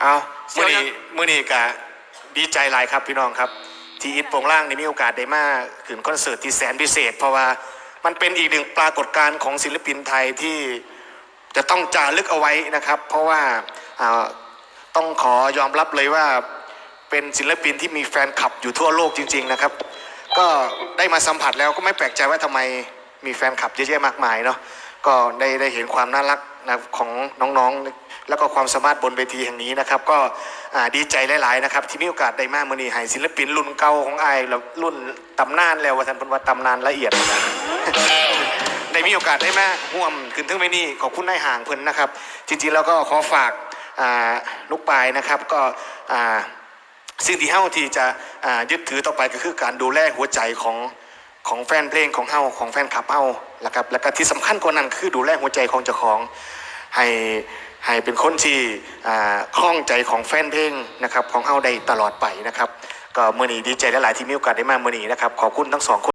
เอาเสี่มื่ยวอยันี้งมื่อนี้กะดีใจหลายครับพี่น้องครับ ที่อิทโปงล่างนี่มีโอกาสได้มาขึ้นคอนเสิร์ตที่แสนพิเศษ เพราะว่ามันเป็นอีกหนึ่งปรากฏการณ์ของศิลปินไทยที่จะต้องจารึกเอาไว้นะครับ เพราะว่าอ่าต้องขอยอมรับเลยว่าเป็นศิลปินที่มีแฟนคลับอยู่ทั่วโลกจริง ๆนะครับ ก็ได้มาสัมผัสแล้วก็ไม่แปลกใจว่าทำไมมีแฟนคลับเยอะแยะมากมายเนาะก็ได้ได้เห็นความน่ารัก นะของน้องๆ แล้วก็ความสามารถบนเวทีแห่งนี้นะครับ ก็ดีใจหลายๆนะครับ ที่มีโอกาสได้มามือนีให้ศิลปินรุ่นเก่าของไอายแล้วรุ่นตำนานแล้วว่าท่านเป็นว่าตำนานละเอียดได้มีโอกาสได้มาห่วมขึ้นถึงไปนี่ขอบคุณนายห่างเพิ่นนะครับ จริงๆแล้วก็ขอฝากลูกปลายนะครับก็สิ่งที่เฮาที่จะยึดถือต่อไปก็คือการดูแลหัวใจของ ของแฟนเพลงของเฮาของแฟนคลับเฮาลนะครับแล้วก็ที่สำคัญกว่านั้นคือดูแลหัวใจของเจ้าของให้ให้เป็นคนที่อ่าคล่องใจของแฟนเพลงนะครับของเฮาได้ตลอดไปนะครับก็เมื่อนี้ดีใจหลายๆที่มีโอกาสได้มาเมื่อนี้นะครับขอบคุณทั้งสองคน